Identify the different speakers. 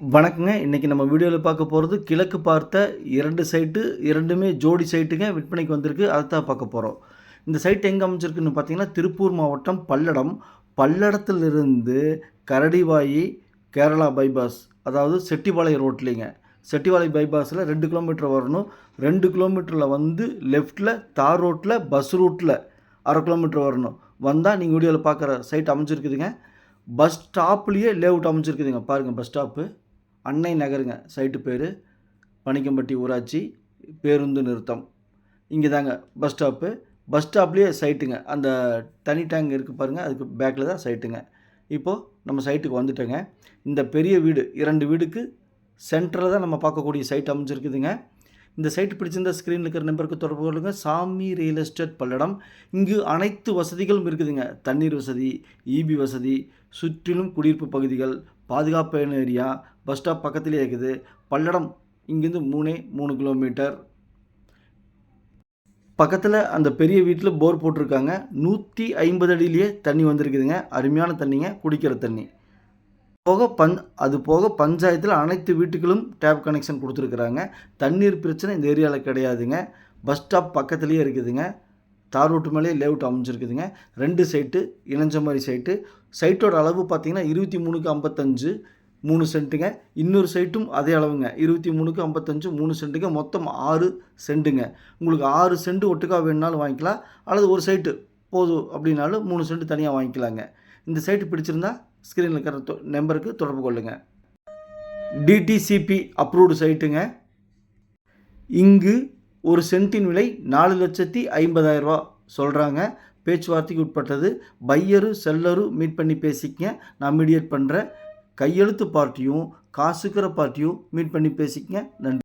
Speaker 1: வணக்கங்க. இன்றைக்கி நம்ம வீடியோவில் பார்க்க போகிறது கிழக்கு பார்த்த இரண்டு சைட்டு இரண்டுமே ஜோடி சைட்டுங்க. விற்பனைக்கு வந்திருக்கு. அதை தான் பார்க்க போகிறோம் இந்த சைட் எங்கே அமைச்சிருக்குன்னு பார்த்தீங்கன்னா திருப்பூர் மாவட்டம் பல்லடம். பல்லடத்திலிருந்து கரடிவாயி கேரளா பைபாஸ் அதாவது செட்டிபாளையம் ரோட்லேங்க. செட்டிவாளையம் பைபாஸில் ரெண்டு கிலோமீட்டர் வரணும். ரெண்டு கிலோமீட்டரில் வந்து லெஃப்ட்டில் தார் ரோட்டில் பஸ் ரூட்டில் அரை கிலோமீட்டர் வரணும். வந்தால் நீங்கள் வீடியோவில் பார்க்குற சைட் அமைச்சிருக்குதுங்க பஸ் ஸ்டாப்லேயே லேஅவுட் அமைச்சிருக்குதுங்க பாருங்கள் பஸ் ஸ்டாப்பு. அன்னை நகருங்க. சைட்டு பேர் பனிக்கம்பட்டி ஊராட்சி பேருந்து நிறுத்தம். இங்கே தாங்க பஸ் ஸ்டாப்பு பஸ் ஸ்டாப்லேயே சைட்டுங்க. அந்த தனி டேங்க் இருக்குது பாருங்கள் அதுக்கு பேக்கில் தான் சைட்டுங்க. இப்போது நம்ம சைட்டுக்கு வந்துட்டோங்க. இந்த பெரிய வீடு இரண்டு வீடுக்கு சென்டரில் தான் நம்ம பார்க்கக்கூடிய சைட் அமைஞ்சிருக்குதுங்க. இந்த சைட் பிடிச்சிருந்த ஸ்க்ரீனில் இருக்கிற நம்பருக்கு தொடர்பு கொள்ளுங்க. சாமி ரியல் எஸ்டேட் பல்லடம். இங்கு அனைத்து வசதிகளும் இருக்குதுங்க. தண்ணீர் வசதி இபி வசதி சுற்றிலும் குடியிருப்பு பகுதிகள் பாதுகாப்பான ஏரியா பஸ் ஸ்டாப் பக்கத்துலேயே இருக்குது. பல்லடம் இங்கேருந்து மூணே மூணு கிலோமீட்டர் பக்கத்தில் அந்த பெரிய வீட்டில் போர் போட்டிருக்காங்க. நூற்றி ஐம்பது அடியிலேயே தண்ணி வந்திருக்குதுங்க. அருமையான தண்ணிங்க குடிக்கிற தண்ணி. போக பஞ் அது போக பஞ்சாயத்தில் அனைத்து வீட்டுகளும் டேப் கனெக்ஷன் கொடுத்துருக்குறாங்க. தண்ணீர் பிரச்சனை இந்த ஏரியாவில் கிடையாதுங்க. பஸ் ஸ்டாப் பக்கத்துலேயே இருக்குதுங்க. தார் ரோட்டு மேலேயே லேஅவுட் அமைஞ்சிருக்குதுங்க. ரெண்டு சைட்டு இணைஞ்ச மாதிரி சைட்டு சைட்டோட அளவு பார்த்தீங்கன்னா இருபத்தி மூணுக்கு ஐம்பத்தஞ்சு மூணு சென்ட்டுங்க இன்னொரு சைட்டும் அதே அளவுங்க. இருபத்தி மூணுக்கு ஐம்பத்தஞ்சு மூணு சென்ட்டுங்க மொத்தம் ஆறு சென்ட்டுங்க உங்களுக்கு ஆறு சென்ட் ஒட்டுக்கா வேணுனாலும் வாங்கிக்கலாம். அல்லது ஒரு சைட்டு போதும் அப்படின்னாலும் மூணு சென்ட் தனியாக வாங்கிக்கலாங்க. இந்த சைட்டு பிடிச்சிருந்தா ஸ்க்ரீனில் இருக்கிற தொ- நம்பருக்கு தொடர்பு கொள்ளுங்கள் டிடிசிபி அப்ரூவ்டு சைட்டுங்க இங்கு ஒரு சென்ட்டின் விலை நாலு லட்சத்தி ஐம்பதாயிரம் ரூபா சொல்கிறாங்க பேச்சுவார்த்தைக்கு உட்பட்டது. பையரும் செல்லரும் மீட் பண்ணி பேசிக்கங்க. நான் மீடியேட் பண்ணுறேன் கையெழுத்து பார்ட்டியும் காசுக்கிற பார்ட்டியும் மீட் பண்ணி பேசிக்கங்க. நன்றி.